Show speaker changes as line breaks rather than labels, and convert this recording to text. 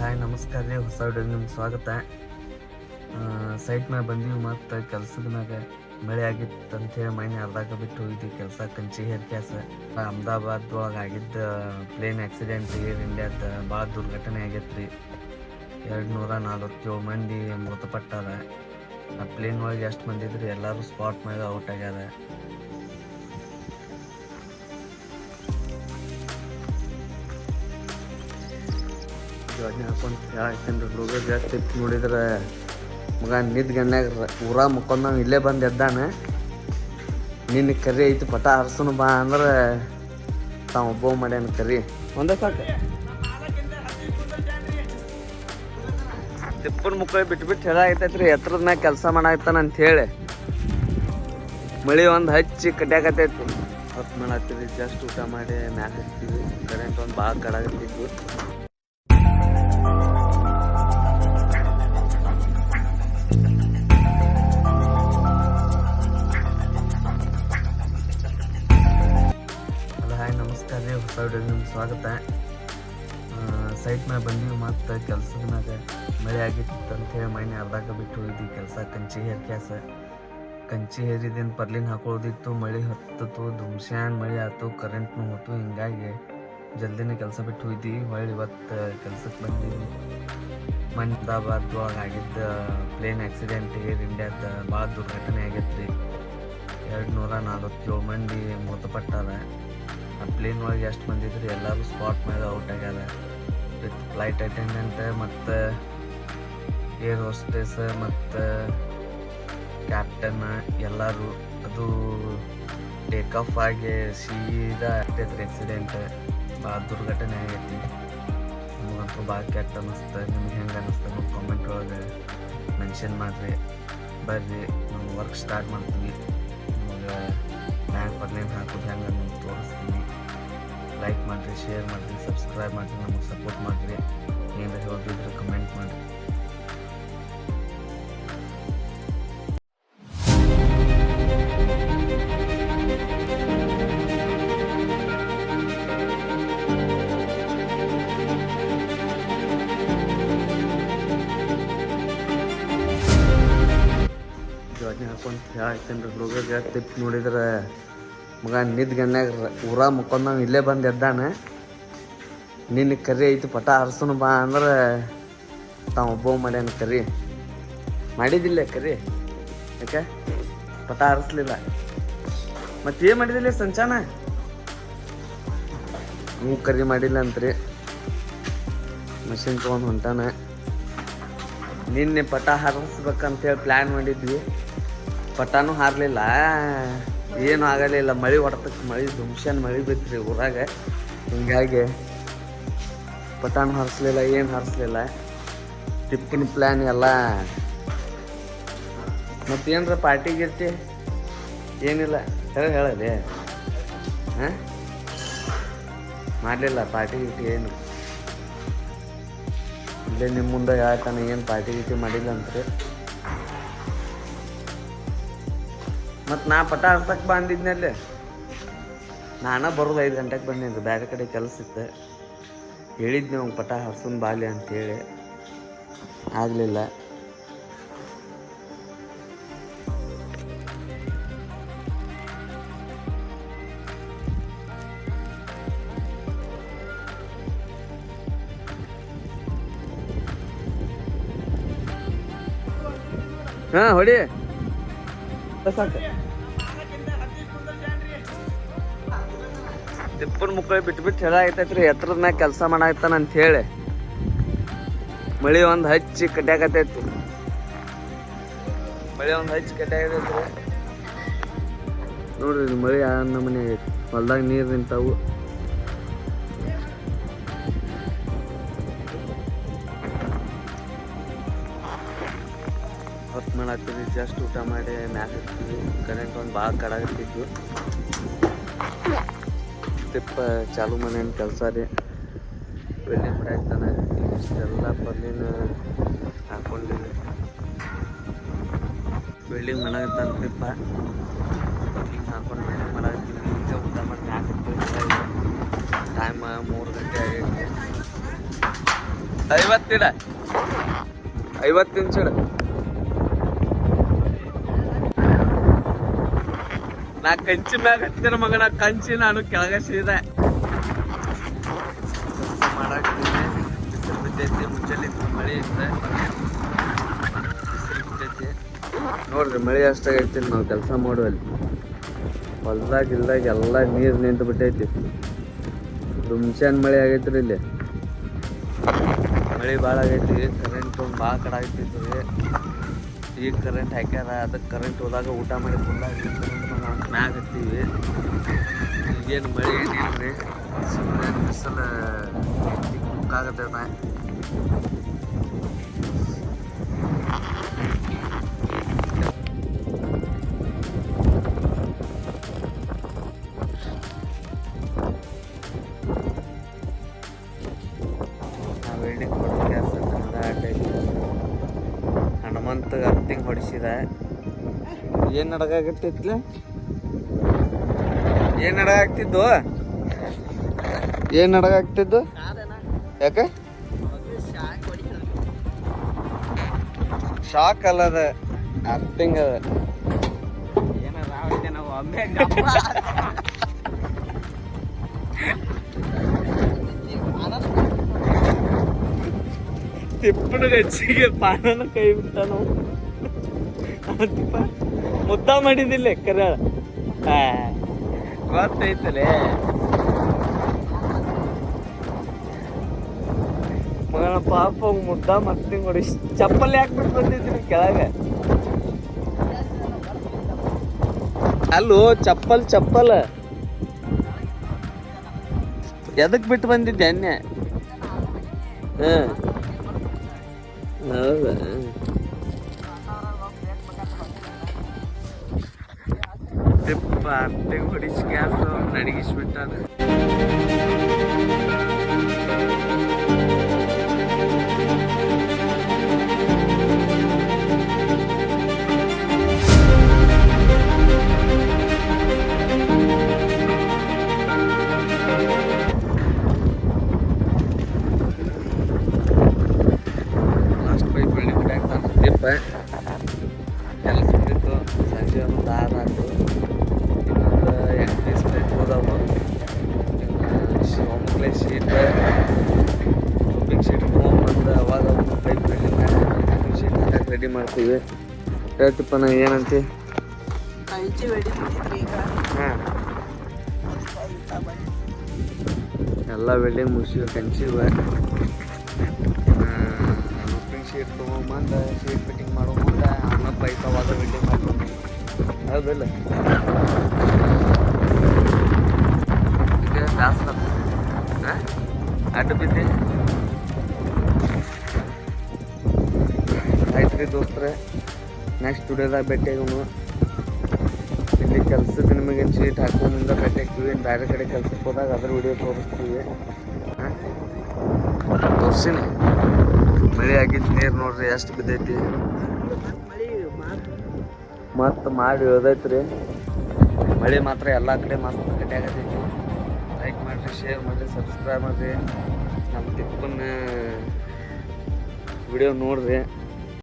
Hi, ನಮಸ್ಕಾರ ರೀ. ಹೊಸ ವಿಡಿಯೋ ನಿಮ್ಗೆ ಸ್ವಾಗತ. ಸೈಟ್ ಮ್ಯಾಗ ಬಂದೀವಿ ಮತ್ತು ಕೆಲ್ಸದ ಮ್ಯಾಗ ಮಳೆ ಆಗಿತ್ತು ಅಂತೇಳಿ ಮೈನೆ ಅರ್ಧಾಕ ಬಿಟ್ಟು ಹೋಗಿದ್ವಿ ಕೆಲಸ ಕಂಚಿ ಹೇರ್ ಕ್ಯಾಸ ಅಹಮದಾಬಾದ್ ಒಳಗೆ ಆಗಿದ್ದ ಪ್ಲೇನ್ ಆಕ್ಸಿಡೆಂಟ್ ಏರ್ ಇಂಡಿಯಾದ ಭಾಳ ದುರ್ಘಟನೆ ಆಗೈತೆ ರೀ. ಎರಡು ನೂರ ನಲ್ವತ್ತೇಳು ಮಂದಿ ಮೃತಪಟ್ಟಾರ. ಆ ಪ್ಲೇನ್ ಒಳಗೆ ಎಷ್ಟು ಮಂದಿ ಇದ್ರಿ ಎಲ್ಲರೂ ಸ್ಪಾಟ್ ಮ್ಯಾಗ ಔಟ್ ಆಗ್ಯಾರ. ಯೋಜನೆ ಹಾಕೊಂಡು ಹೇಳಾಕ್ತೇನೆ ರೀ ಹುಡುಗ ಜಾಸ್ತಿ ನೋಡಿದ್ರೆ ಮಗ ನಿದ್ ಗಣ್ಯಾಗ ಊರ ಮುಕ್ಕೊಂಡವ್ ಇಲ್ಲೇ ಬಂದು ಎದ್ದಾನ. ನಿನ್ನ ಕರಿ ಐತಿ ಪಟ ಹರ್ಸನು ಬಾ ಅಂದ್ರೆ ತಾವು ಒಬ್ಬ ಮಾಡ್ಯಾನ ಕರಿ. ಒಂದೇ ಸಾಕು. ತಿಪ್ಪನ ಮುಕ್ಕಳಿ ಬಿಟ್ಟು ಬಿಟ್ಟು ಹೇಳಾಕತೈತ್ರಿ ಎತ್ತರದ ಮ್ಯಾಗ ಕೆಲಸ ಮಾಡಾಕತ್ತಾನ ಅಂತ ಹೇಳಿ ಮಳಿ ಒಂದು ಹಚ್ಚಿ ಕಟ್ಯಾಕತೈತಿ ಹೊತ್ತು ಮಾಡತ್ತೀವಿ ಜಸ್ಟ್ ಊಟ ಮಾಡಿ ಮ್ಯಾಲೆ ಹಚ್ತೀವಿ ಕರೆಂಟ್ ಒಂದು ಭಾಳ ಕಡಾಗತ್ತಿದ್ವು ನಮಸ್ಕಾರ ನಿಮ್ಮ ಸ್ವಾಗತ. ಸೈಟ್ ಮ್ಯಾಗ ಬಂದೀವಿ ಮತ್ತು ಕೆಲಸದ ಮ್ಯಾಗ ಮಳೆ ಆಗಿತ್ತು ಅಂತೇಳಿ ಮೈನೆ ಬಿಟ್ಟು ಹೋಗಿದ್ವಿ ಕೆಲಸ, ಕಂಚಿ ಹೇರ್ ಕ್ಯಾಸ ಕಂಚಿ ಹೇರಿದೇನು ಪರ್ಲಿನ ಹಾಕೊಳ್ಳೋದಿತ್ತು ಮಳೆ ಹತ್ತಿತು ದುಮ್ಸ್ಯಾನ್ ಮಳೆ ಆಯ್ತು ಕರೆಂಟ್ನು ಹೋಯ್ತು ಹಿಂಗಾಗಿ ಜಲ್ದಿನೇ ಕೆಲಸ ಬಿಟ್ಟು ಹೋಯ್ತಿ ಹೊಳ್ಳಿ ಇವತ್ತು ಕೆಲ್ಸಕ್ಕೆ ಬಂದೀವಿ ಅಹಮದಾಬಾದ್ ಒಳಗೆ ಆಗಿದ್ದ ಪ್ಲೇನ್ ಆಕ್ಸಿಡೆಂಟ್ ಏರ್ ಇಂಡಿಯಾದ ಭಾಳ ದುರ್ಘಟನೆ ಆಗೈತೆ ರೀ ಎರಡು ನೂರ ನಲ್ವತ್ತೇಳು ಮಂದಿ ಮೃತಪಟ್ಟಾರ. ಆ ಪ್ಲೇನ್ ಒಳಗೆ ಎಷ್ಟು ಮಂದಿ ಎಲ್ಲರೂ ಸ್ಪಾಟ್ ಮೇಲೆ ಔಟ್ ಆಗ್ಯಾರ. ವಿತ್ ಫ್ಲೈಟ್ ಅಟೆಂಡೆಂಟ್ ಮತ್ತು ಏರ್ ಹೋಸ್ಟೆಸ್ ಮತ್ತು ಕ್ಯಾಪ್ಟನ್ ಎಲ್ಲರೂ. ಅದು ಟೇಕ್ ಆಫ್ ಆಗಿ ಸೀದಾ ಆಗ್ತೈತ್ರಿ ಆಕ್ಸಿಡೆಂಟ್ ಭಾಳ ದುರ್ಘಟನೆ ಆಗೈತಿ. ನಮಗಂತೂ ಭಾಳ ಕೆಟ್ಟ ಅನ್ನಿಸ್ತು ನಿಮ್ಗೆ ಹೆಂಗೆ ಅನ್ನಿಸ್ತು ನಮ್ಮ ಕಾಮೆಂಟ್ ಒಳಗೆ ಮೆನ್ಷನ್ ಮಾಡಿರಿ. ಬರ್ರಿ, ನಾವು ವರ್ಕ್ ಸ್ಟಾರ್ಟ್ ಮಾಡ್ತೀವಿ. ನಿಮಗೆ ಬ್ಯಾಂಕ್ ಬರ್ಲಿಂದ ಹಾಕೋದು ಹೆಂಗೆ ಲೈಕ್ ಮಾಡಿರಿ ಶೇರ್ ಮಾಡಿರಿ ಸಬ್ಸ್ಕ್ರೈಬ್ ಮಾಡಿರಿ, ನಮಗೆ ಸಪೋರ್ಟ್ ಮಾಡಿರಿ. ಏನಾರ ಹೇಳೋದಿದ್ರೆ ಕಮೆಂಟ್ ಮಾಡಿರಿ. ಯೋಜನೆ ಹಾಕೊಂಡು ಹೇಳಾಕ್ತೇನೆ ರೀ ಹುಡುಗ ತಿಪ್ಪಿ ನೋಡಿದ್ರೆ ಮಗ ನಿದ್ದ ಗಣ್ಯಾಗ ಊರ ಮುಕ್ಕೊಂಡವ್ ಇಲ್ಲೇ ಬಂದು ಎದ್ದಾನೆ. ನಿನ್ನ ಕರಿ ಐತಿ, ಪಟ ಹರ್ಸನು ಬಾ ಅಂದ್ರೆ ತಾವು ಒಬ್ಬ ಮಾಡ್ಯಾನ ಕರಿ. ಮಾಡಿದಿಲ್ಲ ಕರಿ. ಯಾಕೆ? ಪಟ ಹರಿಸ್ಲಿಲ್ಲ. ಮತ್ತೆ ಏನು ಮಾಡಿದಿಲ್ಲ ಸಂಚಾನ? ಹ್ಞೂ ಕರಿ ಮಾಡಿಲ್ಲ ಅಂತ್ರಿ. ಮಷಿನ್ ತೊಗೊಂಡು ಹೊಂಟಾನ. ನಿನ್ನೆ ಪಟ ಹಾರಿಸ್ಬೇಕಂತೇಳಿ ಪ್ಲ್ಯಾನ್ ಮಾಡಿದ್ವಿ. ಪಟಾನು ಹಾರಲಿಲ್ಲ. ಏನು ಆಗಲಿಲ್ಲ ಮಳೆ ಹೊಡೆತಕ್ಕೆ ಮಳೆ ದುಮ್ಶನ್ ಮಳೆ ಬಿತ್ರಿ ಊರಾಗ. ಹಿಂಗಾಗಿ ಪಟಾಣ ಹಾರಿಸ್ಲಿಲ್ಲ, ಏನು ಹಾರಿಸ್ಲಿಲ್ಲ. ಟಿಪ್ಪಿನ ಪ್ಲ್ಯಾನ್ ಎಲ್ಲ. ಮತ್ತೇನ್ರ ಪಾರ್ಟಿ ಗಿರ್ತಿ ಏನಿಲ್ಲ. ಹೇಳಿ, ಹೇಳಲಿ. ಹಾಂ? ಮಾಡಲಿಲ್ಲ ಪಾರ್ಟಿ ಗಿರ್ಟಿ ಏನು. ಇಲ್ಲೇ ನಿಮ್ಮ ಮುಂದೆ ಹೇಳ್ತಾನೆ, ಏನು ಪಾರ್ಟಿ ಗೀಟಿ ಮಾಡಿಲ್ಲ ಅಂತ್ರಿ. ಮತ್ತು ನಾ ಪಟ ಹರ್ಸಕ್ಕೆ ಬಂದಿದ್ನಲ್ಲೇ. ನಾನು ಬರೋದು ಐದು ಗಂಟೆಗೆ ಬಂದಿದ್ದೆ ಬೇರೆ ಕಡೆ ಕೆಲಸ ಇತ್ತು. ಹೇಳಿದ್ನಿ ಅವ್ನು ಪಟ ಹರ್ಸನ್ ಬಾಲಿ ಅಂತೇಳಿ. ಆಗಲಿಲ್ಲ. ಹಾಂ, ಹೊಡಿ. ಸಾಕು. ತಿಪ್ಪನ ಮುಕ್ಕಳಿ ಬಿಟ್ಟು ಬಿಟ್ಟು ಹೇಳಾಕತೈತ್ರಿ ಎತ್ತರದ ಮ್ಯಾಗ ಕೆಲಸ ಮಾಡಾಕತ್ತಾನ ಅಂತ ಹೇಳಿ. ಮಳಿ ಒಂದು ಹಚ್ಚಿ ಕಟ್ಯಾಕತೈತಿ ಮಳಿ ಒಂದು ಹಚ್ಚಿ ಕಟ್ಯಾಕತೈತ್ರಿ ನೋಡ್ರಿ ಇದು ಮಳಿ ಆ ನಮೂನೆ ಆಗೈತಿ ಹೊಲ್ದಾಗ ನೀರು ನಿಂತಾವು. ಹೊತ್ತು ಮಾಡಾಕ್ತೀವಿ ಜಸ್ಟ್ ಊಟ ಮಾಡಿ ಮ್ಯಾಲ ಹತ್ತೀವಿ. ಕರೆಂಟ್ ಒಂದು ಭಾಳ ಕಡಾಗತ್ತಿದ್ವು ತಿಪ್ಪ ಚಾಲು ಮನೇನ ಕೆಲಸ ರೀ. ವೆಲ್ಡಿಂಗ್ ಮಾಡಾಕ್ತಾನೆ ಇಷ್ಟೆಲ್ಲ ಪಲ್ಲಿನ ಹಾಕೊಂಡಿವಿ ಬೆಳ್ಳಿ ಮಾಡಾಕತ್ತಾನ ಪರ್ಲಿಂಗ್ ಹಾಕೊಂಡು ಬೆಳ್ಳಿ ಮಾಡಾಕತ್ತೀವಿ ಈಗ ಊಟ ಮಾಡಿ ನಾಲ್ಕು ಟೈಮ್ ಮೂರು ಗಂಟೆ ಆಗೈತಿ. ಐವತ್ತಿಡ ಐವತ್ತು ಇಂಚಿಡ ನಾ ಕಂಚಿ ಮ್ಯಾಗ ಹತ್ತಿರ ಮಗನ, ಕಂಚಿ ನಾನು ಕೆಳಗ ಸೀದೆ. ಮುಂಚೆಲಿ ಮಳೆ ನೋಡ್ರಿ, ಮಳೆ ಅಷ್ಟಾಗೈತಿ, ನಾವು ಕೆಲಸ ಮಾಡುವಲ್ಲಿ. ಹೊಲ್ದಾಗ, ಇಲ್ದಾಗ ಎಲ್ಲ ನೀರು ನಿಂತು ಬಿಟ್ಟೈತಿ. ದುಮ್ಸ್ಯಾನ್ ಮಳೆ ಆಗೈತ್ರಿ ಇಲ್ಲಿ. ಮಳೆ ಭಾಳ ಆಗೈತಿ ಕರೆಂಟ್ ಭಾಳ ಕಡೆ ಆಗ್ತೈತಿ ಈಗ ಕರೆಂಟ್ ಹಾಕ್ಯಾರ ಅದಕ್ಕೆ ಕರೆಂಟ್ ಹೋದಾಗ ಊಟ ಮಾಡಿ ಫುಲ್ಲ ಕರೆಂಟ್ ಮ್ಯಾಗ ಹತ್ತೀವಿ ಈಗೇನು ಮಳೆ ಏನಿಲ್ಲ ರೀ ಸುಮ್ಮನೆ ಬಿಸಿಲು ಆಗತ್ತೆ ಹನುಮಂತ ಅರ್ತಿಂಗ್ ಹೊಡಿಸಿದ. ಏನು ನಡಗಾಗತ್ತಿತ್ಲ ಏನು ನಡಗಾಗ್ತಿದ್ದು ಏನು ನಡಗಾಗ್ತಿದ್ದು ಯಾಕೆ? ಶಾಕ್ ಅಲ್ಲ ಅದ. ನಾವು ಅದ ತಿಪ್ಪನ ಗಚ್ಚಿಗೆ ಪಾನನ ಕೈ ಬಿಟ್ಟಾನು ಮುದ್ದ ಮಾಡಿದಿಲ್ಲ ಕರ. ಗೊತ್ತೈತಲೇ. ಮಗನ ಪಾಪ ಮುದ್ದ ಮತ್ತೆ ನೋಡಿ. ಚಪ್ಪಲ್ ಯಾಕೆ ಬಿಟ್ಟು ಬಂದಿದ್ರಿ ಕೆಳಗೆ? ಅಲ್ಲೋ, ಚಪ್ಪಲ್ ಚಪ್ಪಲ್. ಎದಕ್ ಬಿಟ್ಟು ಬಂದಿದ್ದೆ ಅನ್ನೆ ಹ್ಮ್. ಹೌದಾ? ಅರ್ಧೆಗೆ ಹೊಡಿಸಿ ಗ್ಯಾಸ್ ನಡಗಿಸ್ಬಿಟ್ಟಾನ. ಒಮ್ಮಕ್ಲೆ ಶೀಟ್ ಸೀಟ್ ಶೀಟ್ ತೊಗೊಂಬಂದು ಅವಾಗ ಪೈಪ್ ಬೆಳ್ಳಿ ಮಾಡಿ ಸೀಟ್ ಹಾಕಕ್ಕೆ ರೆಡಿ ಮಾಡ್ತೀವಿ. ಹೇಳ್ತಪ್ಪ ನಾ ಏನಂತಿ? ಹಾಂ. ಎಲ್ಲ ವೆಲ್ಡಿಂಗ್ ಮುಗಿಸಿ ಕಂಚಿವೆ ರೂಪಿಂಗ್ ಶೀಟ್ ತೊಗೊಂಬಂದು ಶೀಟ್ ಫಿಟ್ಟಿಂಗ್ ಮಾಡೋ ಮುಂದೆ ಅನ್ನ ಪೈಪ್ ಅವಾಗ ವೆಲ್ಡಿಂಗ್ ಮಾಡ್ಕೊಂಡು ಹೌದಲ್ಲ ಬ್ಯಾಸ್ರ ಅಡ್ಡ ಬಿದ್ದಿ. ಆಯ್ತು ರೀ ದೋಸ್ತ್ರೆ ನೆಕ್ಸ್ಟ್ ಸ್ಟುಡಿಯೋದಾಗ ಭೇಟಿಯಾಗನು ಇಲ್ಲಿ ಕೆಲಸದ ನಿಮಗೆ ಚೀಟ್ ಹಾಕೋ ಮುಂದೆ ಭೇಟಿ ಆಗ್ತೀವಿ. ಬೇರೆ ಕಡೆ ಕೆಲ್ಸಕ್ಕೆ ಹೋದಾಗ ಅದ್ರ ವಿಡಿಯೋ ತೋರಿಸ್ತೀವಿ. ತೋರಿಸಿನಿ. ಮಳೆ ಆಗಿದ್ದು ನೀರು ನೋಡ್ರಿ, ಎಷ್ಟು ಬಿದ್ದೈತಿ. ಮತ್ತು ಮಾಡಿ ಹೋದೈತ್ರಿ ಮಳೆ ಮಾತ್ರ ಎಲ್ಲ ಕಡೆ ಮಸ್ತ್ ಕಟ್ಟಿ ಆಗತೈತಿ. ಮಾಡಿರಿ ಶೇರ್ ಮಾಡಿರಿ ಸಬ್ಸ್ಕ್ರೈಬ್ ಮಾಡಿರಿ. ನಮ್ಮ ಟಿಪ್ಪನ್ನ ವಿಡಿಯೋ ನೋಡ್ರಿ.